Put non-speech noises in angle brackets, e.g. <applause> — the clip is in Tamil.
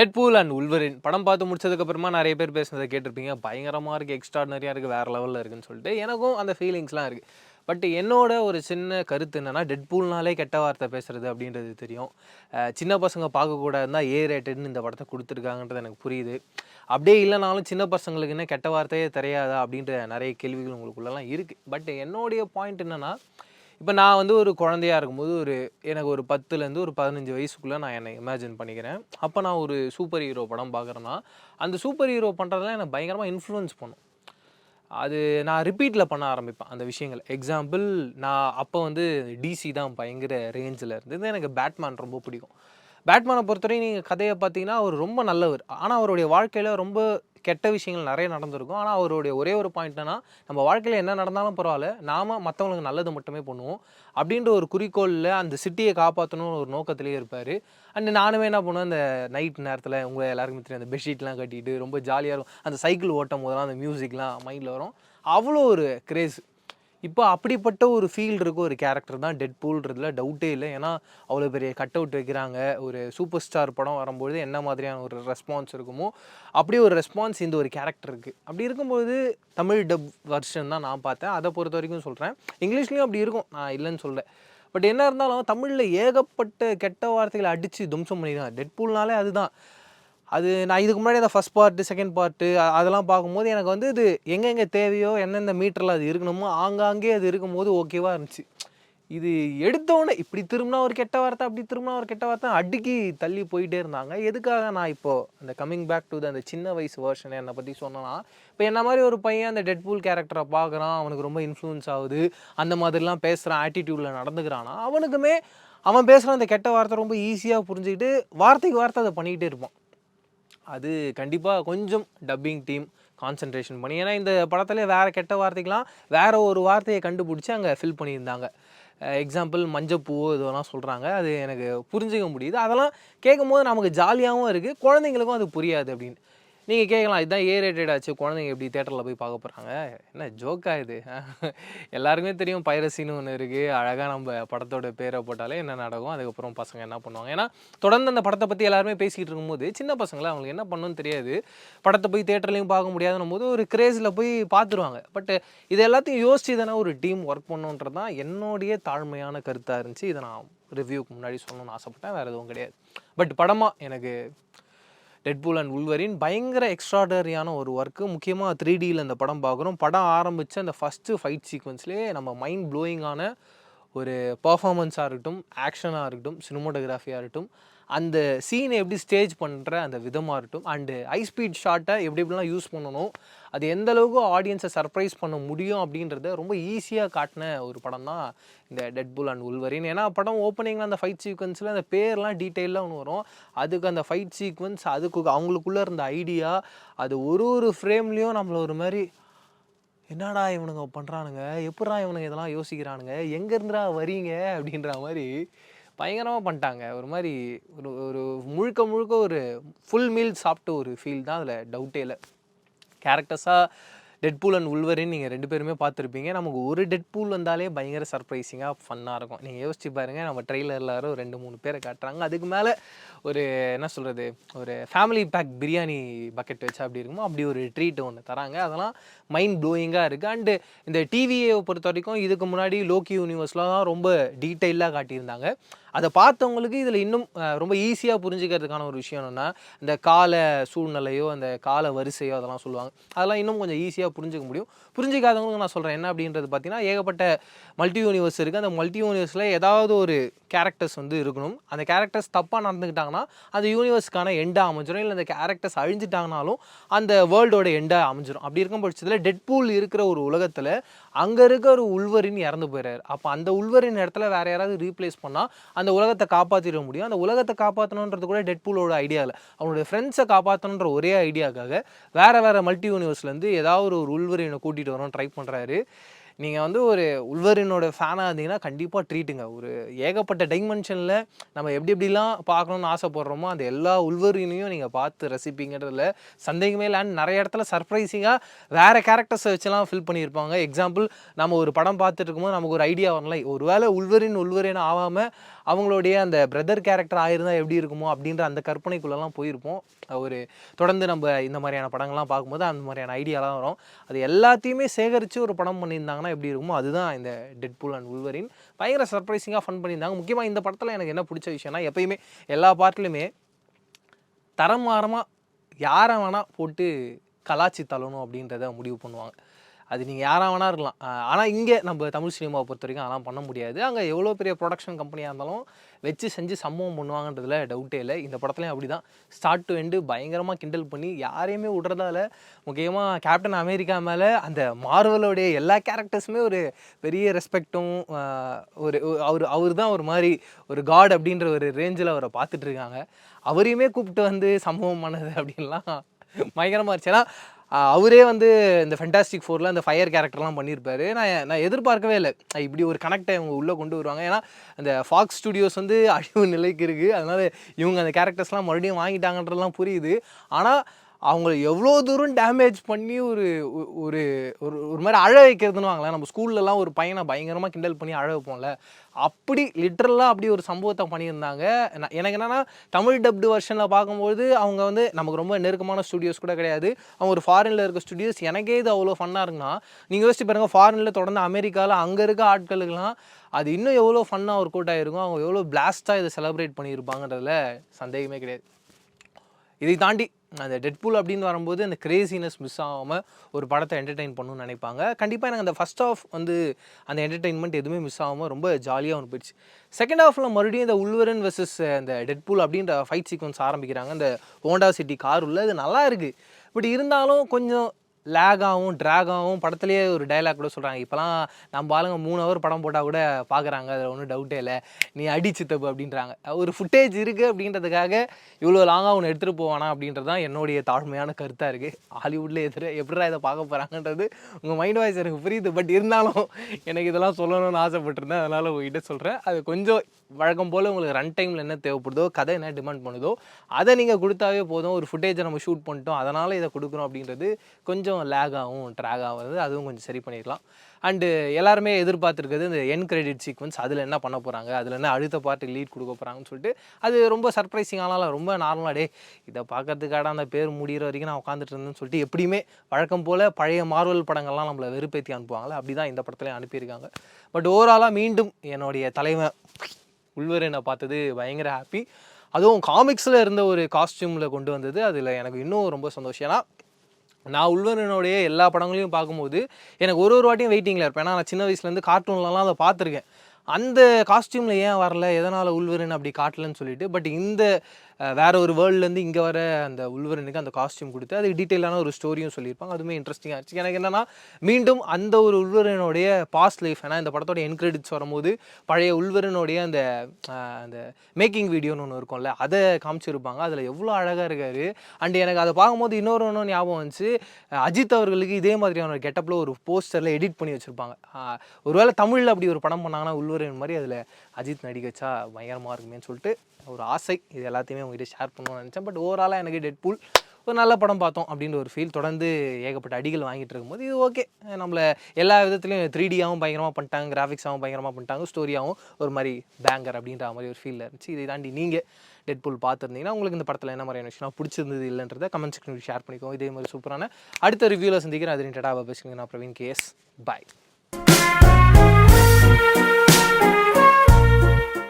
டெட்பூல் அண்ட் உல்வரின் படம் பார்த்து முடிச்சதுக்கப்புறமா நிறைய பேர் பேசுனதை கேட்டிருப்பீங்க. பயங்கரமாக இருக்குது எக்ஸ்ட்ராடனரியாக இருக்குது வேறு லெவலில் இருக்குன்னு சொல்லிட்டு எனக்கும் அந்த ஃபீலிங்ஸ்லாம் இருக்குது பட் என்னோட ஒரு சின்ன கருத்து என்னென்னா டெட்பூல்னாலே கெட்ட வார்த்தை பேசுறது அப்படின்றது தெரியும். சின்ன பசங்க பார்க்கக்கூடாதுன்னு ஏ ரேட்டட்னு இந்த படத்தை கொடுத்துருக்காங்கன்றது எனக்கு புரியுது. அப்படியே இல்லைனாலும் சின்ன பசங்களுக்கு என்ன கெட்ட வார்த்தையே தெரியாதா அப்படின்ற நிறைய கேள்விகள் உங்களுக்குள்ளலாம் இருக்குது பட் என்னுடைய பாயிண்ட் என்னென்னா இப்போ நான் வந்து ஒரு குழந்தையா இருக்கும்போது ஒரு எனக்கு ஒரு பத்துலேருந்து ஒரு பதினஞ்சு வயசுக்குள்ளே நான் என்னை இமேஜின் பண்ணிக்கிறேன். அப்போ நான் ஒரு சூப்பர் ஹீரோ படம் பார்க்குறேன்னா அந்த சூப்பர் ஹீரோ பண்ணுறதுலாம் எனக்கு பயங்கரமாக இன்ஃப்ளூயன்ஸ் பண்ணும். அது நான் ரிப்பீட்டில் பண்ண ஆரம்பிப்பேன் அந்த விஷயங்கள். எக்ஸாம்பிள் நான் அப்போ வந்து டிசி தான் பயங்கர ரேஞ்சில் இருந்தது. எனக்கு பேட்மேன் ரொம்ப பிடிக்கும். பேட்மேனை பொறுத்தவரையும் நீங்கள் கதையை பார்த்தீங்கன்னா அவர் ரொம்ப நல்லவர். ஆனால் அவருடைய வாழ்க்கையில் ரொம்ப கெட்ட விஷயங்கள் நிறைய நடந்திருக்கும். ஆனால் அவருடைய ஒரே ஒரு பாயிண்ட் என்னன்னா நம்ம வாழ்க்கையில் என்ன நடந்தாலும் பரவாயில்ல நாம மற்றவங்களுக்கு நல்லது மட்டுமே பண்ணுவோம். அப்படின்ற ஒரு குறிக்கோளில் அந்த சிட்டியை காப்பாற்றணும்னு ஒரு நோக்கத்திலேயே இருப்பார். அண்ட் நானுமே என்ன பண்ணுவேன் அந்த நைட் நேரத்தில் உங்கள் எல்லாருக்குமே தெரியும் அந்த பெட்ஷீட்லாம் கட்டிட்டு ரொம்ப ஜாலியாக இருக்கும். அந்த சைக்கிள் ஓட்டும் போதெல்லாம் அந்த மியூசிக்லாம் மைண்டில் வரும். அவ்வளோ ஒரு கிரேஸ் இப்போ அப்படிப்பட்ட ஒரு ஃபீல் இருக்க ஒரு கேரக்டர் தான் டெட் பூல்ன்றதுல டவுட்டே இல்லை. ஏன்னா அவ்வளோ பெரிய கட் அவுட் வைக்கிறாங்க. ஒரு சூப்பர் ஸ்டார் படம் வரும்பொழுது என்ன மாதிரியான ஒரு ரெஸ்பான்ஸ் இருக்குமோ அப்படியே ஒரு ரெஸ்பான்ஸ் இந்த ஒரு கேரக்டர் இருக்குது அப்படி இருக்கும்போது தமிழ் டப் வெர்ஷன் தான் நான் பார்த்தேன். அதை பொறுத்த வரைக்கும் சொல்கிறேன் இங்கிலீஷ்லேயும் அப்படி இருக்கும். நான் இல்லைன்னு சொல்கிறேன் பட் என்ன இருந்தாலும் தமிழில் ஏகப்பட்ட கெட்ட வார்த்தைகளை அடித்து தும்சம் பண்ணிடுறாங்க டெட் பூல்னாலே அதுதான். அது நான் இதுக்கு முன்னாடி அந்த ஃபஸ்ட் பார்ட்டு செகண்ட் பார்ட்டு அதெல்லாம் பார்க்கும்போது எனக்கு வந்து இது எங்கெங்கே தேவையோ எந்தெந்த மீட்டரில் அது இருக்கணுமோ ஆங்காங்கே அது இருக்கும்போது ஓகேவாக இருந்துச்சு. இது எடுத்தோடனே இப்படி திரும்பினா ஒரு கெட்ட வார்த்தை அப்படி திரும்பினா ஒரு கெட்ட வார்த்தை அடுக்கி தள்ளி போயிட்டே இருந்தாங்க. எதுக்காக நான் இப்போது அந்த கம்மிங் பேக் டு த அந்த சின்ன வயசு வேர்ஷன் என்னை பற்றி சொன்னேன்னா இப்போ என்ன மாதிரி ஒரு பையன் அந்த டெட்பூல் கேரக்டரை பார்க்குறான் அவனுக்கு ரொம்ப இன்ஃப்ளூன்ஸ் ஆகுது அந்த மாதிரிலாம் பேசுகிறான் ஆட்டிடியூடில் நடந்துக்கிறானா அவனுக்குமே அவன் பேசுகிற அந்த கெட்ட வார்த்தை ரொம்ப ஈஸியாக புரிஞ்சுக்கிட்டு வார்த்தைக்கு வார்த்தை அதை பண்ணிக்கிட்டே இருப்பான். அது கண்டிப்பாக கொஞ்சம் டப்பிங் டீம் கான்சென்ட்ரேஷன் பண்ணி. ஏன்னா இந்த படத்துலேயே வேறு கெட்ட வார்த்தைக்கெலாம் வேறு ஒரு வார்த்தையை கண்டுபிடிச்சி அங்கே ஃபில் பண்ணியிருந்தாங்க. எக்ஸாம்பிள் மஞ்சப்பூ இதெல்லாம் சொல்கிறாங்க அது எனக்கு புரிஞ்சுக்க முடியுது. அதெல்லாம் கேட்கும்போது நமக்கு ஜாலியாகவும் இருக்குது குழந்தைங்களுக்கும் அது புரியாது அப்படின்னு. நீங்கள் கேட்கலாம் இதுதான் ஏ ரேட்டட் ஆச்சு. குழந்தைங்க எப்படி தேட்டரில் போய் பார்க்க போகிறாங்க என்ன ஜோக்கா இது? <laughs> எல்லாருக்குமே தெரியும் பைரசின்னு ஒன்று இருக்குது அழகாக நம்ம படத்தோட பேரை போட்டாலே என்ன நடக்கும்? அதுக்கப்புறம் பசங்க என்ன பண்ணுவாங்க? ஏன்னா தொடர்ந்து அந்த படத்தை பற்றி எல்லாருமே பேசிக்கிட்டு இருக்கும்போது சின்ன பசங்களை அவங்களுக்கு என்ன பண்ணணும்னு தெரியாது. படத்தை போய் தேட்டர்லையும் பார்க்க முடியாதுன்னும் போது ஒரு கிரேஸில் போய் பார்த்துருவாங்க. பட் இது எல்லாத்தையும் யோசிச்சு தானே ஒரு டீம் ஒர்க் பண்ணுன்றது தான் என்னுடைய தாழ்மையான கருத்தாக இருந்துச்சு. இதை நான் ரிவ்யூக்கு முன்னாடி சொல்லணும்னு ஆசைப்பட்டேன். வேறு எதுவும் கிடையாது. பட் படமாக எனக்கு டெட்பூல் அண்ட் உல்வரின் பயங்கர எக்ஸ்ட்ராடரியான ஒரு ஒர்க்கு முக்கியமாக த்ரீ டியில் இந்த படம் பார்க்குறோம். படம் ஆரம்பித்த அந்த ஃபஸ்ட்டு ஃபைட் சீக்வன்ஸ்லேயே நம்ம மைண்ட் ப்ளோயிங்கான ஒரு பர்ஃபாமன்ஸாக இருக்கட்டும் ஆக்ஷனாக இருக்கட்டும் சினிமோட்டோகிராஃபியாக இருக்கட்டும். அந்த சீனை எப்படி ஸ்டேஜ் பண்ணுற அந்த விதமாக இருக்கட்டும். அண்டு ஹை ஸ்பீட் ஷாட்டை எப்படி எப்படிலாம் யூஸ் பண்ணணும். அது எந்த அளவுக்கு ஆடியன்ஸை சர்ப்ரைஸ் பண்ண முடியும் அப்படின்றத ரொம்ப ஈஸியாக காட்டின ஒரு படம் தான் இந்த டெட்புல் அண்ட் உல்வரின் ஏன்னா படம் ஓப்பனிங்கில் அந்த ஃபைட் சீக்வன்ஸில் அந்த பேர்லாம் டீட்டெயிலாக ஒன்று வரும். அதுக்கு அந்த ஃபைட் சீக்வன்ஸ் அதுக்கு அவங்களுக்குள்ளே இருந்த ஐடியா அது ஒரு ஒரு ஃப்ரேம்லேயும் நம்மளை ஒரு மாதிரி என்னடா இவனுங்க பண்ணுறானுங்க எப்படா இவனுங்க இதெல்லாம் யோசிக்கிறானுங்க? எங்கேருந்துடா வரீங்க அப்படின்ற மாதிரி பயங்கரமாக பண்ணிட்டாங்க. ஒரு மாதிரி ஒரு ஒரு முழுக்க முழுக்க ஒரு ஃபுல் மீல் சாப்பிட்ட ஒரு ஃபீல் தான் அதில் டவுட்டே இல்லை. கேரக்டர்ஸாக டெட்பூல் அண்ட் உல்வரின் நீங்கள் ரெண்டு பேருமே பார்த்துருப்பீங்க. நமக்கு ஒரு டெட்பூல் வந்தாலே பயங்கர சர்ப்ரைசிங்காக ஃபன்னாக இருக்கும். நீங்கள் யோசிச்சு பாருங்கள் நம்ம ட்ரெயிலர் எல்லாரும் ரெண்டு மூணு பேரை காட்டுறாங்க. அதுக்கு மேலே ஒரு என்ன சொல்கிறது ஒரு ஃபேமிலி பேக் பிரியாணி பக்கெட் வச்சா அப்படி இருக்குமோ அப்படி ஒரு ட்ரீட் ஒன்று தராங்க. அதெல்லாம் மைண்ட் ப்ளோயிங்காக இருக்குது அண்டு இந்த டிவியை பொறுத்த வரைக்கும் இதுக்கு முன்னாடி லோக்கி யூனிவர்ஸ்லாம் தான் ரொம்ப டீட்டெயிலாக காட்டியிருந்தாங்க. அதை பார்த்தவங்களுக்கு இதில் இன்னும் ரொம்ப ஈஸியாக புரிஞ்சுக்கிறதுக்கான ஒரு விஷயம் என்னென்னா இந்த கால சூழ்நிலையோ அந்த கால வரிசையோ அதெல்லாம் சொல்லுவாங்க. அதெல்லாம் இன்னும் கொஞ்சம் ஈஸியாக புரிஞ்சுக்க முடியும். புரிஞ்சிக்காதவங்களுக்கு நான் சொல்கிறேன் என்ன அப்படின்றது பார்த்தீங்கன்னா ஏகப்பட்ட மல்டி யூனிவர்ஸ் இருக்குது அந்த மல்டி யூனிவர்ஸில் ஏதாவது ஒரு கேரக்டர்ஸ் வந்து இருக்கணும். அந்த கேரக்டர்ஸ் தப்பாக நடந்துக்கிட்டாங்கன்னா அந்த யூனிவர்ஸ்க்கான எண்டாக அமைஞ்சிடும் இல்லை அந்த கேரக்டர்ஸ் அழிஞ்சிட்டாங்கனாலும் அந்த வேர்ல்டோட எண்டாக அமைஞ்சிரும். அப்படி இருக்கும் பட்சத்தில் டெட்பூல் இருக்கிற ஒரு உலகத்தில் அங்கே இருக்க ஒரு உள்வரின் இறந்து போயிடுறாரு அப்போ அந்த உள்வரின் இடத்துல வேற யாராவது ரீப்ளேஸ் பண்ணால் அந்த உலகத்தை காப்பாற்றிட முடியும். அந்த உலகத்தை காப்பாற்றணுன்றது கூட டெட்பூலோட ஐடியா இல்லை. அவனுடைய ஃப்ரெண்ட்ஸை காப்பாற்றணுன்ற ஒரே ஐடியாக்காக வேறு வேறு மல்டி யூனிவர்ஸ்லேருந்து ஏதாவது ஒரு உள்வரினை கூட்டிகிட்டு வரோம் ட்ரை பண்ணுறாரு நீங்கள் வந்து ஒரு உள்வரினோட ஃபேனாக இருந்தீங்கன்னா கண்டிப்பாக ட்ரீட்டுங்க ஒரு ஏகப்பட்ட டைமென்ஷனில் நம்ம எப்படி எப்படிலாம் பார்க்கணுன்னு ஆசைப்படுறோமோ அந்த எல்லா உள்வரினையும் நீங்கள் பார்த்து ரசிப்பீங்கன்றதுல சந்தேகமே இல்லைன்னு நிறைய இடத்துல சர்ப்ரைசிங்காக வேறு கேரக்டர்ஸை வச்சுலாம் ஃபில் பண்ணியிருப்பாங்க. எக்ஸாம்பிள் நம்ம ஒரு படம் பார்த்துட்டு இருக்கும்போது நமக்கு ஒரு ஐடியா வரலாம் ஒரு வேளை உள்வரின் உள்வரின் ஆகாமல் அவங்களுடைய அந்த பிரதர் கேரக்டர் ஆயிருந்தா எப்படி இருக்குமோ அப்படின்ற அந்த கற்பனைக்குள்ளெல்லாம் போயிருப்போம். ஒரு தொடர்ந்து நம்ம இந்த மாதிரியான படங்கள்லாம் பார்க்கும்போது அந்த மாதிரியான ஐடியாலாம் வரும். அது எல்லாத்தையுமே சேகரித்து ஒரு படம் பண்ணியிருந்தாங்கன்னா எப்படி இருக்குமோ அதுதான் இந்த டெட்பூல் அண்ட் உள்வரின் பயங்கர சர்ப்ரைசிங்காக ஃபன் பண்ணியிருந்தாங்க. முக்கியமாக இந்த படத்தில் எனக்கு என்ன பிடிச்ச விஷயம்னா எப்பயுமே எல்லா பார்ட்லையுமே தரமாரமாக யாரை வேணால் போட்டு கலாச்சி தள்ளணும் அப்படின்றத முடிவு பண்ணுவாங்க. அது நீங்கள் யாராக வேணா இருக்கலாம். ஆனால் இங்கே நம்ம தமிழ் சினிமாவை பொறுத்த வரைக்கும் அதெல்லாம் பண்ண முடியாது. அங்கே எவ்வளோ பெரிய ப்ரொடக்ஷன் கம்பெனியாக இருந்தாலும் வச்சு செஞ்சு சம்பவம் பண்ணுவாங்கன்றதுல டவுட்டே இல்லை. இந்த படத்துலையும் அப்படி தான் ஸ்டார்ட் டு எண்டு பயங்கரமாக கிண்டல் பண்ணி யாரையுமே விடுறதால முக்கியமாக கேப்டன் அமெரிக்கா மேலே அந்த மார்வலோடைய எல்லா கேரக்டர்ஸுமே ஒரு பெரிய ரெஸ்பெக்டும் ஒரு அவர் அவர் தான் ஒரு மாதிரி ஒரு காட் அப்படின்ற ஒரு ரேஞ்சில் அவரை பார்த்துட்டு இருக்காங்க. அவரையுமே கூப்பிட்டு வந்து சம்பவம் பண்ணது அப்படின்லாம் பயங்கரமாக இருந்துச்சு. ஏன்னா அவரே வந்து இந்த ஃபென்டாஸ்டிக் ஃபோரில் அந்த ஃபயர் கேரக்டர்லாம் பண்ணியிருப்பாரு நான் நான் எதிர்பார்க்கவே இல்லை. இப்படி ஒரு கனெக்டை இவங்க உள்ளே கொண்டு வருவாங்க. ஏன்னா அந்த ஃபாக்ஸ் ஸ்டுடியோஸ் வந்து <laughs> அழிவு நிலைக்கு இருக்குது அதனால் இவங்க அந்த கேரக்டர்ஸ்லாம் மறுபடியும் வாங்கிட்டாங்கன்றதுலாம் புரியுது. ஆனால் அவங்கள எவ்வளோ தூரம் டேமேஜ் பண்ணி ஒரு ஒரு ஒரு ஒரு மாதிரி அழ வைக்கிறதுன்னு வாங்கலாம் நம்ம ஸ்கூல்லலாம் ஒரு பையனை பயங்கரமாக கிண்டல் பண்ணி அழ வைப்போம்ல. அப்படி லிட்ரலாக அப்படி ஒரு சம்பவத்தை பண்ணியிருந்தாங்க. எனக்கு என்னென்னா தமிழ் டப்டு வெர்ஷனில் பார்க்கும்போது அவங்க வந்து நமக்கு ரொம்ப நெருக்கமான ஸ்டுடியோஸ் கூட கிடையாது. அவங்க ஒரு ஃபாரினில் இருக்க ஸ்டுடியோஸ் எனக்கே இது அவ்வளோ ஃபன்னாக இருக்குன்னா நீங்கள் யோசிச்சு பாருங்கள் ஃபாரினில் தொடர்ந்து அமெரிக்காவில் அங்கே இருக்க ஆட்களுக்கெல்லாம் அது இன்னும் எவ்வளோ ஃபன்னாக ஒர்க் அவுட் ஆகிருக்கும் அவங்க எவ்வளோ பிளாஸ்ட்டாக இதை செலிப்ரேட் பண்ணியிருப்பாங்கன்றதுல சந்தேகமே கிடையாது. இதை தாண்டி அந்த டெட்பூல் அப்படின்னு வரும்போது அந்த கிரேசினஸ் மிஸ் ஆகாமல் ஒரு படத்தை என்டர்டெயின் பண்ணணும்னு நினைப்பாங்க. கண்டிப்பாக எனக்கு அந்த ஃபஸ்ட் ஆஃப் வந்து அந்த என்டர்டெயின்மெண்ட் எதுவுமே மிஸ் ஆகாமல் ரொம்ப ஜாலியாக ஒன்று போயிடுச்சு. செகண்ட் ஆஃபில் மறுபடியும் இந்த உள்வரன் வெர்சஸ் அந்த டெட்பூல் அப்படின்ற ஃபைட் சீக்வன்ஸ் ஆரம்பிக்கிறாங்க. அந்த ஹோண்டா சிட்டி கார் உள்ள. அது நல்லா இருக்குது பட் இருந்தாலும் கொஞ்சம் லேகாகவும் ட்ராகாகவும் படத்துலேயே ஒரு டைலாக் கூட சொல்கிறாங்க இப்போலாம் நம்ம ஆளுங்க மூணு ஹவர் படம் போட்டால் கூட பார்க்குறாங்க அதில் ஒன்றும் டவுட்டே இல்லை. நீ அடிச்சு தப்பு அப்படின்றாங்க. ஒரு ஃபுட்டேஜ் இருக்குது அப்படின்றதுக்காக இவ்வளோ லாங்காக ஒன்று எடுத்துகிட்டு போவானா அப்படின்றது தான் என்னுடைய தாழ்மையான கருத்தாக இருக்குது ஹாலிவுட்டில் எதிர எப்படிடா இதை பார்க்க போகிறாங்கன்றது உங்கள் மைண்ட் வாய்ஸ் எனக்கு புரியுது. பட் இருந்தாலும் எனக்கு இதெல்லாம் சொல்லணும்னு ஆசைப்பட்டிருந்தேன். அதனால் உங்ககிட்ட சொல்கிறேன் அது கொஞ்சம் வழக்கம் போல் உங்களுக்கு ரன் டைமில் என்ன தேவைப்படுதோ கதை என்ன டிமாண்ட் பண்ணுதோ அதை நீங்கள் கொடுத்தாவே போதும். ஒரு ஃபுட்டேஜை நம்ம ஷூட் பண்ணிட்டோம். அதனால் இதை கொடுக்குறோம் அப்படின்றது கொஞ்சம் லேக் ஆகும் ட்ராக் ஆகுது. அதுவும் கொஞ்சம் சரி பண்ணிடலாம் அண்டு எல்லாருமே எதிர்பார்த்துருக்கிறது இந்த என் கிரெடிட் சீக்வன்ஸ் அதில் என்ன பண்ண போகிறாங்க அதில் என்ன அடுத்த பார்ட்டி லீட் கொடுக்க போகிறாங்கன்னு சொல்லிட்டு அது ரொம்ப சர்ப்ரைசிங் ஆனாலும் ரொம்ப நார்மலாக டே இதை பார்க்கறதுக்காக அந்த பேர் முடிகிற வரைக்கும் நான் உட்காந்துட்டு இருந்தேன்னு சொல்லிட்டு எப்படியுமே வழக்கம் போல் பழைய மார்வல் படங்கள்லாம் நம்மளை வெறுப்பேற்றி அனுப்புவாங்களே அப்படி தான் இந்த படத்துலேயும் அனுப்பியிருக்காங்க. பட் ஓவராலாக மீண்டும் என்னுடைய தலைவன் உள்வரனை பார்த்தது பயங்கர ஹாப்பி அதுவும் காமிக்ஸில் இருந்த ஒரு காஸ்டியூமில் கொண்டு வந்தது அதில் எனக்கு இன்னும் ரொம்ப சந்தோஷம். ஏன்னா நான் உள்வரனுடைய எல்லா படங்களையும் பார்க்கும்போது எனக்கு ஒரு ஒரு வாட்டியும் வெயிட்டிங்கில் இருப்பேன். ஏன்னா நான் சின்ன வயசுலேருந்து கார்ட்டூன்லலாம் அதை பார்த்துருக்கேன். அந்த காஸ்டியூமில் ஏன் வரல? எதனால் உள்வரன் அப்படி காட்டலன்னு சொல்லிட்டு பட் இந்த வேற ஒரு வேர்ல்ட்லேருந்து இங்கே வர அந்த உள்வரனுக்கு அந்த காஸ்டியூம் கொடுத்து அதுக்கு டீட்டெயிலான ஒரு ஸ்டோரியும் சொல்லியிருப்பாங்க. அதுவுமே இன்ட்ரெஸ்டிங்காக இருந்துச்சு. எனக்கு என்னென்னா மீண்டும் அந்த ஒரு உள்வரனுடைய பாஸ்ட் லைஃப் ஏன்னா இந்த படத்தோட என்கிரெடிட்ஸ் வரும்போது பழைய உள்வரனுடைய அந்த அந்த மேக்கிங் வீடியோன்னு ஒன்று இருக்கும்ல அதை காமிச்சிருப்பாங்க. அதில் எவ்வளோ அழகாக இருக்கார். அண்ட் எனக்கு அதை பார்க்கும்போது இன்னொரு ஒன்று ஞாபகம் வந்துச்சு. அஜித் அவர்களுக்கு இதே மாதிரியான ஒரு கெட்டப்பில் ஒரு போஸ்டரில் எடிட் பண்ணி வச்சுருப்பாங்க. ஒருவேளை தமிழில் அப்படி ஒரு படம் பண்ணாங்கன்னா உள்வரன் மாதிரி அதில் அஜித் நடிக்க வச்சா பயங்கரமாக இருக்குமேன்னு சொல்லிட்டு ஒரு ஆசை. இது எல்லாத்தையுமே உங்ககிட்ட ஷேர் பண்ணணும்னு நினச்சேன். பட் ஓவராலாக எனக்கு டெட்பூல் ஒரு நல்ல படம் பார்த்தோம் அப்படின்ற ஒரு ஃபீல் தொடர்ந்து ஏகப்பட்ட அடிகள் வாங்கிட்டு இருக்கும்போது இது ஓகே நம்மளை எல்லா விதத்துலையும் த்ரீ டியாகவும் பயங்கரமாக பண்ணிட்டாங்க கிராஃபிக்ஸாகவும் பயங்கரமாக பண்ணிட்டாங்க ஸ்டோரியாகவும் ஒரு மாதிரி பேங்கர் அப்படின்ற மாதிரி ஒரு ஃபீலில் இருந்துச்சு. இதை தாண்டி நீங்கள் டெட்பூல் பார்த்துருந்தீங்கன்னா உங்களுக்கு இந்த படத்தில் என்ன மாதிரியான விஷயம் பிடிச்சிருந்தது இல்லைன்றத கமெண்ட் செக்ஷனில் ஷேர் பண்ணிக்கோ இதே மாதிரி சூப்பரான அடுத்த ரிவ்யூவில் சந்திக்கிறேன். அது ரிலேட்டடாக பேசுகிறேன் நான் பிரவீன் கேஎஸ் பாய்